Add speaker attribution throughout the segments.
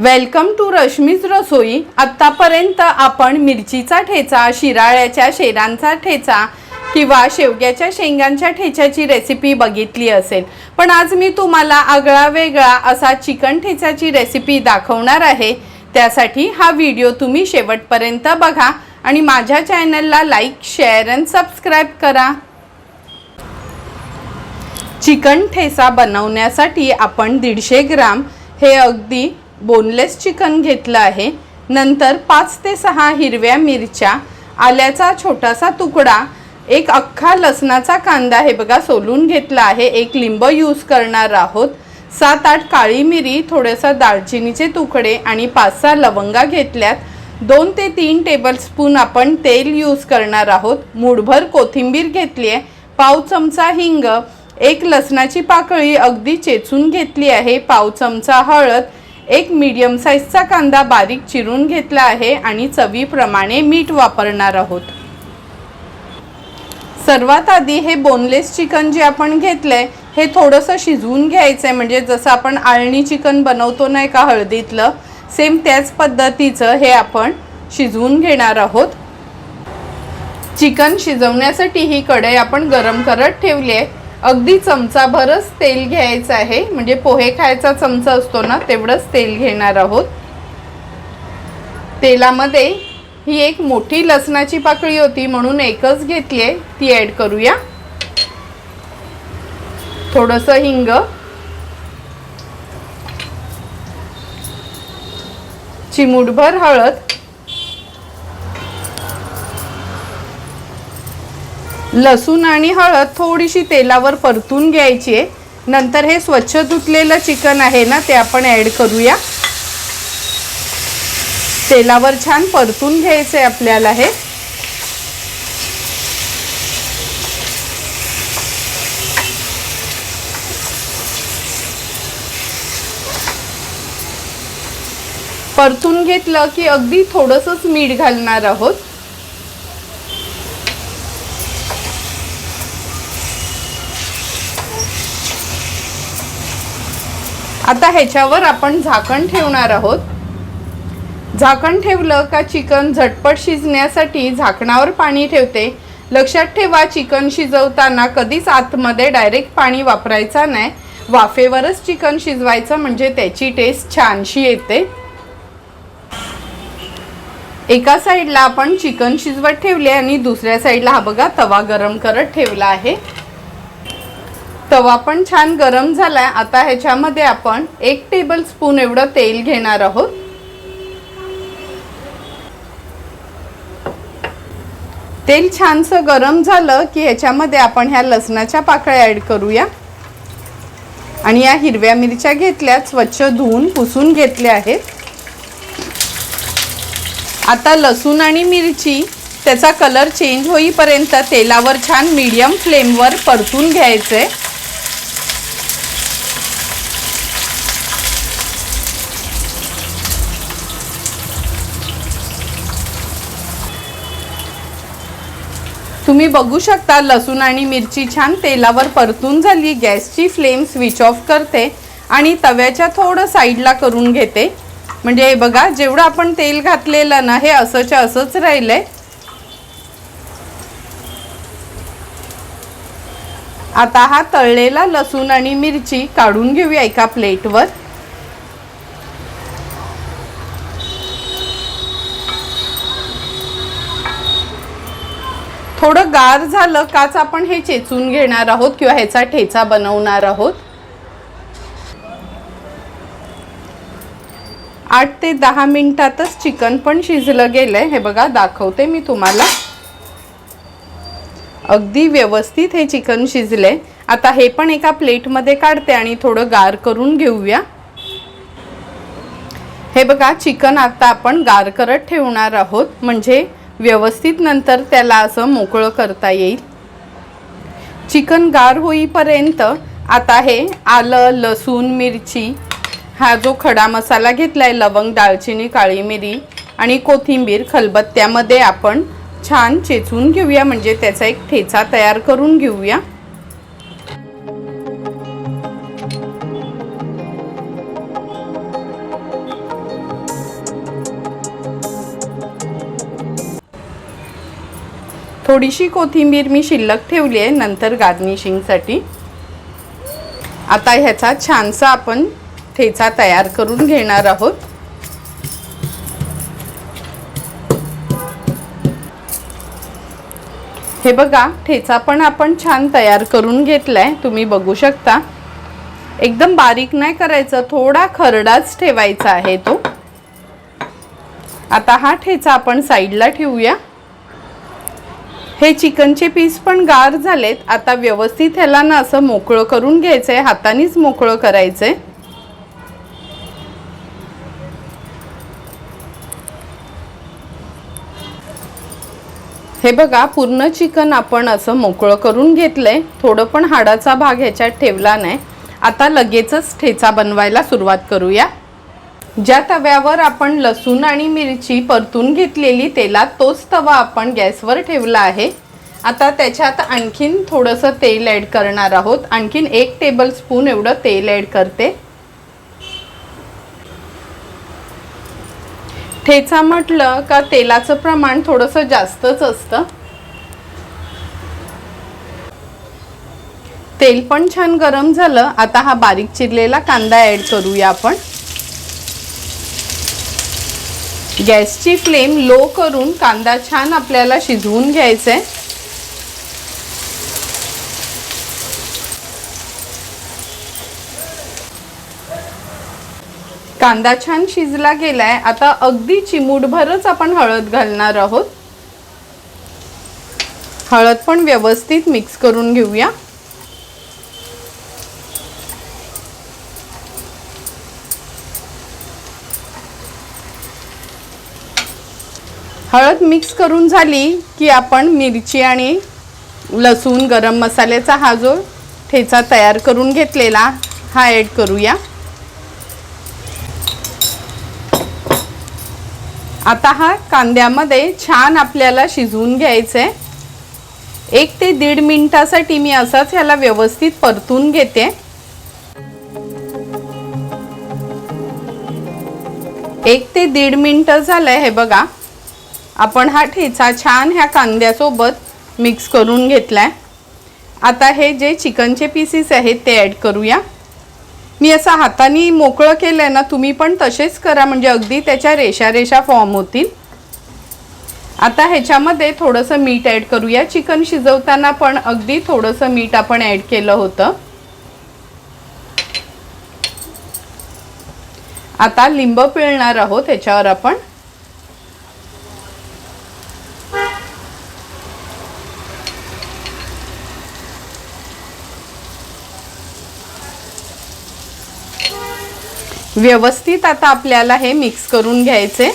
Speaker 1: Welcome to Rashmi's रसोई. आत्तापर्यंत आपण मिरचीचा ठेचा शिराळ्याच्या शेरांचा ठेचा किंवा शेवग्याच्या शेंगांच्या ठेच्याची रेसिपी बघितली असेल. पण आज मी तुम्हाला आगळा वेगळा असा चिकन ठेच्याची रेसिपी दाखवणार आहे. त्यासाठी हा व्हिडिओ तुम्ही शेवटपर्यंत बघा आणि माझ्या चॅनलला लाईक शेअर अँड सबस्क्राईब करा. चिकन ठेसा बनवण्यासाठी आपण दीडशे ग्राम हे अगदी बोनलेस चिकन घेतलं आहे. नंतर पाच ते सहा हिरव्या मिरच्या आल्याचा छोटासा तुकडा एक अख्खा लसणाचा कांदा हे बघा सोलून घेतला आहे. एक लिंब यूज करणार आहोत. सात आठ काळी मिरी थोडंसं दालचिनीचे तुकडे आणि पाच सहा लवंगा घेतल्यात. दोन ते तीन टेबलस्पून आपण तेल यूज करणार आहोत. मूठभर कोथिंबीर घेतली आहे. पाव चमचा हिंग एक लसणाची पाकळी अगदी चेचून घेतली आहे. पाव चमचा हळद एक मीडियम साईजचा कांदा बारीक चिरून घेतला आहे आणि चवीप्रमाणे मीठ वापरणार आहोत. सर्वात आधी हे बोनलेस चिकन जे आपण घेतलंय हे थोडंसं शिजवून घ्यायचं आहे म्हणजे जसं आपण आळणी चिकन बनवतो नाही का हळदीतलं सेम त्याच पद्धतीचं हे आपण शिजवून घेणार आहोत. चिकन शिजवण्यासाठी ही कढई आपण गरम करत ठेवली आहे. अगदी चमचाभरच तेल घ्यायचं आहे. म्हणजे पोहे खायचा चमचा असतो ना तेवढंच तेल घेणार आहोत. तेलामध्ये ही एक मोठी लसणाची पाकळी होती म्हणून एकच घेतली आहे. ती ॲड करूया. थोडंसं हिंग. चिमूटभर हळद. लसूण आणि हळद थोडीशी तेलावर परतून घ्यायची आहे. नंतर हे स्वच्छ धुतलेलं चिकन आहे ना ते आपण ॲड करूया. तेलावर छान परतून घ्यायचं आहे आपल्याला हे. परतून घेतलं की अगदी थोडंसंच मीठ घालणार आहोत. आता ह्याच्यावर आपण झाकण ठेवणार आहोत. झाकण ठेवलं का चिकन झटपट शिजण्यासाठी झाकणावर पाणी ठेवते. लक्षात ठेवा चिकन शिजवताना कधीच आतमध्ये डायरेक्ट पाणी वापरायचा नाही. वाफेवरच चिकन शिजवायचं म्हणजे त्याची टेस्ट छानशी येते. एका साईडला आपण चिकन शिजवत ठेवले आणि दुसऱ्या साईडला हा बघा तवा गरम करत ठेवला आहे. तवा पण छान गरम झालाय. आता ह्याच्यामध्ये आपण एक टेबल स्पून एवढं तेल घेणार आहोत. तेल छानसं गरम झालं की ह्याच्यामध्ये आपण ह्या लसणाच्या पाकळ्या ॲड करूया. आणि या हिरव्या मिरच्या घेतल्या स्वच्छ धुवून पुसून घेतल्या आहेत. आता लसूण आणि मिरची त्याचा कलर चेंज होईपर्यंत तेलावर छान मीडियम फ्लेमवर परतून घ्यायचं. तुम्ही बघू शकता लसूण आणि मिरची छान तेलावर परतून झाली. गॅसची फ्लेम स्विच ऑफ करते आणि तव्याच्या थोडं साईडला करून घेते. म्हणजे हे बघा जेवढं आपण तेल घातलेलं ना हे असंच्या असंच राहिलं आहे आता हा तळलेला लसूण आणि मिरची काढून घेऊया एका प्लेटवर. थोडं गार झालं काच आपण हे चेचून घेणार आहोत किंवा ह्याचा ठेचा बनवणार आहोत. आठ ते दहा मिनिटातच चिकन पण शिजलं गेलंय. हे बघा दाखवते मी तुम्हाला. अगदी व्यवस्थित हे चिकन शिजले आता हे पण एका प्लेटमध्ये काढते आणि थोडं गार करून घेऊया. हे बघा चिकन आता आपण गार करत ठेवणार आहोत. म्हणजे व्यवस्थित नंतर त्याला असं मोकळं करता येईल. चिकन गार होईपर्यंत आता हे आलं लसूण मिरची हा जो खडा मसाला घेतला आहे लवंग दालचिनी काळी मिरी आणि कोथिंबीर खलबत्त्यामध्ये आपण छान चेचून घेऊया. म्हणजे त्याचा एक ठेचा तयार करून घेऊया. थोडीशी कोथिंबीर मी शिल्लक ठेवली आहे नंतर गार्निशिंगसाठी. आता ह्याचा छानसा आपण ठेचा तयार करून घेणार आहोत. हे बघा ठेचा पण आपण छान तयार करून घेतलाय तुम्ही बघू शकता. एकदम बारीक नाही करायचं थोडा खरडाच ठेवायचा आहे तो. आता हा ठेचा आपण साईडला ठेवूया. हे चिकनचे पीस पण गार झालेत. आता व्यवस्थित ह्याला ना असं मोकळं करून घ्यायचं आहे हातानेच मोकळं करायचंय. हे बघा पूर्ण चिकन आपण असं मोकळं करून घेतलंय. थोडं पण हाडाचा भाग ह्याच्यात ठेवला नाही. आता लगेचच ठेचा बनवायला सुरुवात करूया. ज्या तव्यावर आपण लसूण आणि मिरची परतून घेतलेली तेलात तोच तवा आपण गॅसवर ठेवला आहे. आता त्याच्यात आणखीन थोडंसं तेल ॲड करणार आहोत. आणखीन एक टेबल स्पून एवढं तेल ॲड करते. ठेचा म्हटलं का तेलाचं प्रमाण थोडंसं जास्तच असतं. तेल पण छान गरम झालं. आता हा बारीक चिरलेला कांदा ॲड करूया आपण. गॅसची फ्लेम लो करून कांदा छान आपल्याला शिजवून घ्यायचा आहे कांदा छान शिजला गेलाय. आता अगदी चिमूटभरच आपण हळद घालणार आहोत. हळद पण व्यवस्थित मिक्स करून घेऊया. हळद मिक्स करून झाली की आपण मिरची आणि लसूण गरम मसाल्याचा हा जो ठेचा तयार करून घेतलेला हा ॲड करूया. आता हा कांद्यामध्ये छान आपल्याला शिजवून घ्यायचं आहे एक ते दीड मिनटासाठी मी असाच ह्याला व्यवस्थित परतून घेते. एक ते दीड मिनटं झालं हे बघा. आपण हा ठेचा छान ह्या कांद्यासोबत मिक्स करून घेतलाय. आता हे जे चिकनचे पीसेस आहेत ते ॲड करूया. मी असं हाताने मोकळं केलं आहे ना तुम्ही पण तसेच करा म्हणजे अगदी त्याच्या रेषा रेषा फॉर्म होतील. आता ह्याच्यामध्ये थोडंसं मीठ ॲड करूया. चिकन शिजवताना पण अगदी थोडंसं मीठ आपण ॲड केलं होतं. आता लिंब पिळणार आहोत ह्याच्यावर आपण. व्यवस्थित आता आपल्याला हे मिक्स करून घ्यायचे.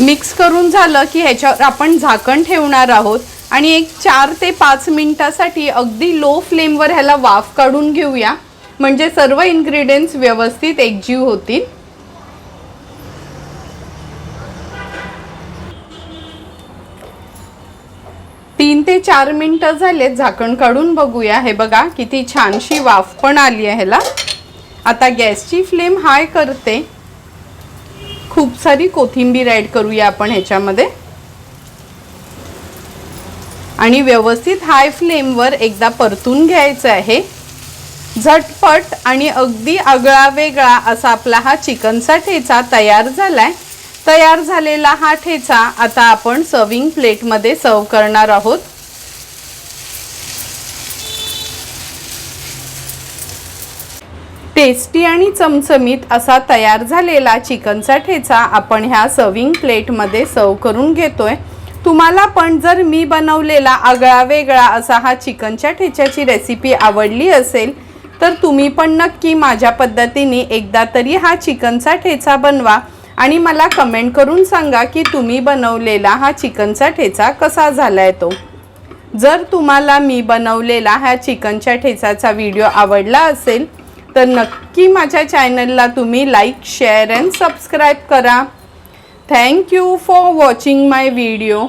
Speaker 1: मिक्स करून झालं की ह्याच्यावर आपण झाकण ठेवणार आहोत. आणि एक चार ते पाच मिनिटासाठी अगदी लो फ्लेमवर ह्याला वाफ काढून घेऊया. म्हणजे सर्व इन्ग्रेडियंट्स व्यवस्थित एकजीव होतील. तीन ते चार मिनटं झालेत झाकण काढून बघूया. हे बघा किती छानशी वाफ पण आली आहे ह्याला. आता गॅसची फ्लेम हाय करते. खूप सारी कोथिंबीर ॲड करूया आपण ह्याच्यामध्ये. आणि व्यवस्थित हाय फ्लेमवर एकदा परतून घ्यायचं आहे. झटपट आणि अगदी आगळा वेगळा असा आपला हा चिकनचा ठेचा तयार झालाय. तयार झालेला हा ठेचा आता आपण सर्विंग प्लेटमध्ये सर्व करणार आहोत. टेस्टी आणि चमचमीत असा तयार झालेला चिकनचा ठेचा आपण ह्या सर्विंग प्लेटमध्ये सर्व करून घेतोय. तुम्हाला पण जर मी बनवलेला आगळा वेगळा असा हा चिकनच्या ठेच्याची रेसिपी आवडली असेल तर तुम्ही पण नक्की माझ्या पद्धतीने एकदा तरी हा चिकनचा ठेचा बनवा. आणि मला कमेंट करून सांगा की तुम्ही बनवलेला हा चिकनचा ठेचा कसा झाला आहे तो. जर तुम्हाला मी बनवलेला ह्या चिकनच्या ठेचाचा व्हिडिओ आवडला असेल तर नक्की माझ्या चॅनलला तुम्ही लाईक शेअर अँड सबस्क्राईब करा. Thank you for watching my video